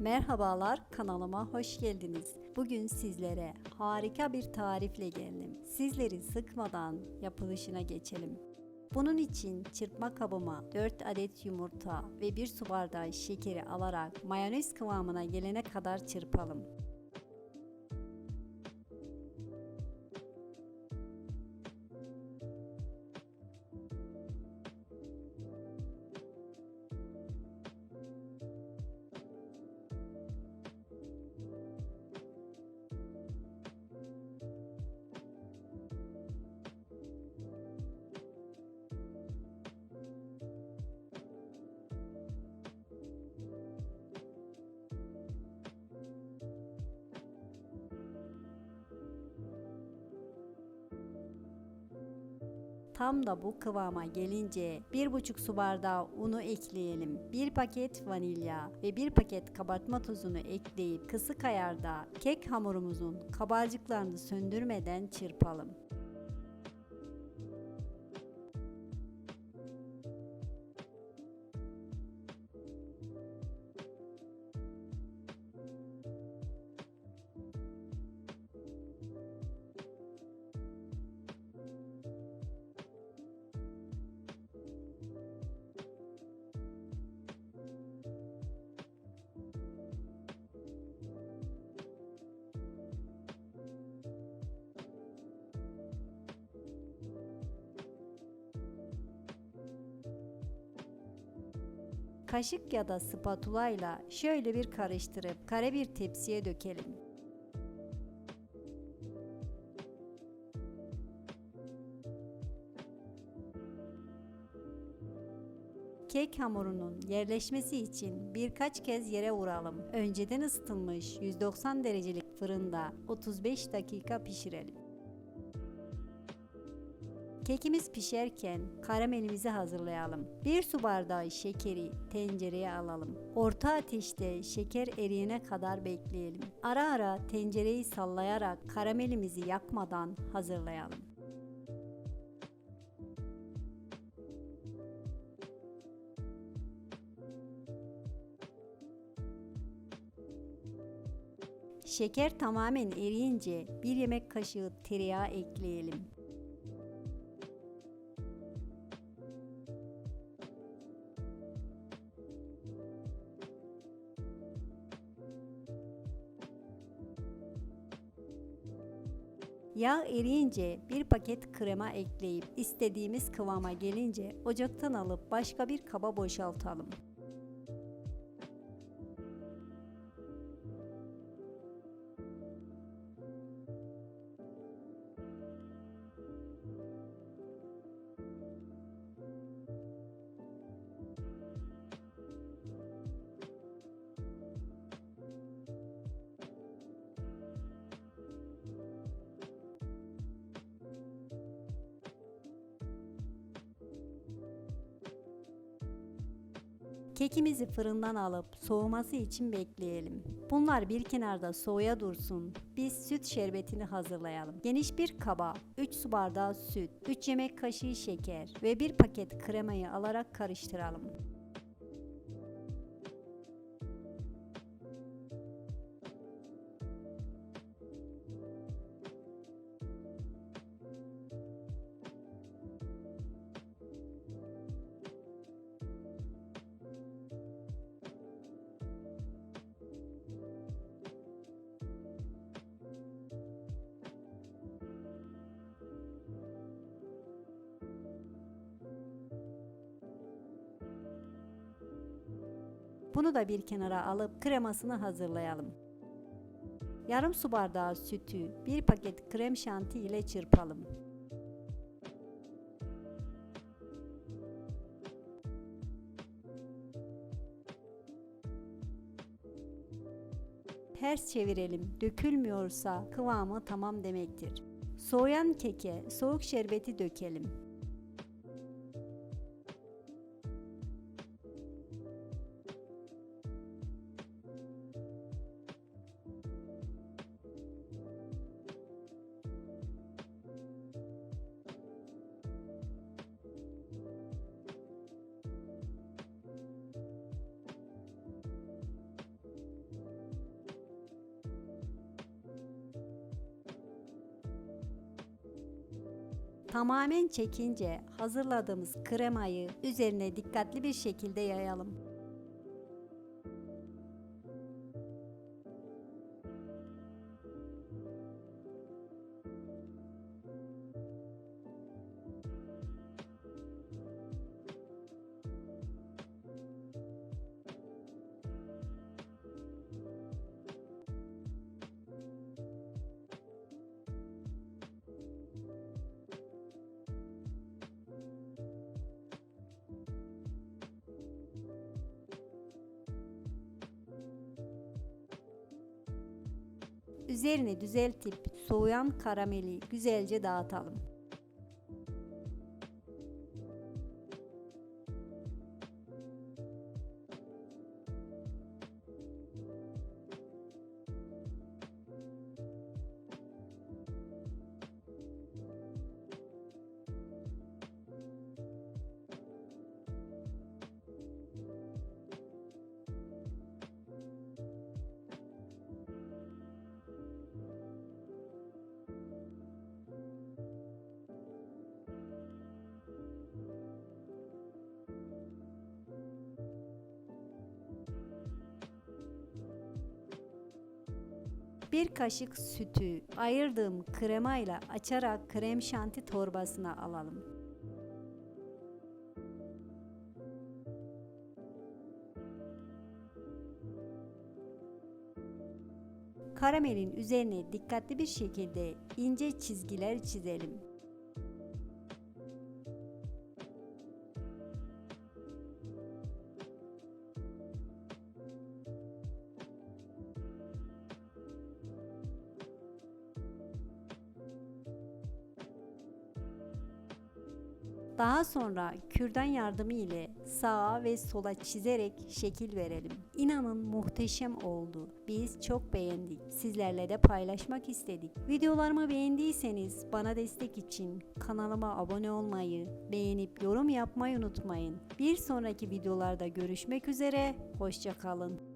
Merhabalar kanalıma hoş geldiniz. Bugün sizlere harika bir tarifle geldim. Sizleri sıkmadan yapılışına geçelim. Bunun için çırpma kabıma 4 adet yumurta ve 1 su bardağı şekeri alarak mayonez kıvamına gelene kadar çırpalım. Tam da bu kıvama gelince 1,5 su bardağı unu ekleyelim. 1 paket vanilya ve 1 paket kabartma tozunu ekleyip kısık ayarda kek hamurumuzun kabarcıklarını söndürmeden çırpalım. Kaşık ya da spatula ile şöyle bir karıştırıp kare bir tepsiye dökelim. Kek hamurunun yerleşmesi için birkaç kez yere vuralım. Önceden ısıtılmış 190 derecelik fırında 35 dakika pişirelim. Kekimiz pişerken karamelimizi hazırlayalım. 1 su bardağı şekeri tencereye alalım. Orta ateşte şeker eriyene kadar bekleyelim. Ara ara tencereyi sallayarak karamelimizi yakmadan hazırlayalım. Şeker tamamen eriyince bir yemek kaşığı tereyağı ekleyelim. Yağ eriyince bir paket krema ekleyip istediğimiz kıvama gelince ocaktan alıp başka bir kaba boşaltalım. Kekimizi fırından alıp soğuması için bekleyelim. Bunlar bir kenarda soğuya dursun. Biz süt şerbetini hazırlayalım. Geniş bir kaba 3 su bardağı süt, 3 yemek kaşığı şeker ve 1 paket kremayı alarak karıştıralım. Bunu da bir kenara alıp kremasını hazırlayalım. Yarım su bardağı sütü, bir paket krem şanti ile çırpalım. Ters çevirelim. Dökülmüyorsa kıvamı tamam demektir. Soğuyan keke soğuk şerbeti dökelim. Tamamen çekince hazırladığımız kremayı üzerine dikkatli bir şekilde yayalım. Üzerini düzeltip soğuyan karameli güzelce dağıtalım. Bir kaşık sütü ayırdığım kremayla açarak krem şanti torbasına alalım. Karamelin üzerine dikkatli bir şekilde ince çizgiler çizelim. Daha sonra kürdan yardımı ile sağa ve sola çizerek şekil verelim. İnanın muhteşem oldu. Biz çok beğendik. Sizlerle de paylaşmak istedik. Videolarımı beğendiyseniz bana destek için kanalıma abone olmayı, beğenip yorum yapmayı unutmayın. Bir sonraki videolarda görüşmek üzere. Hoşçakalın.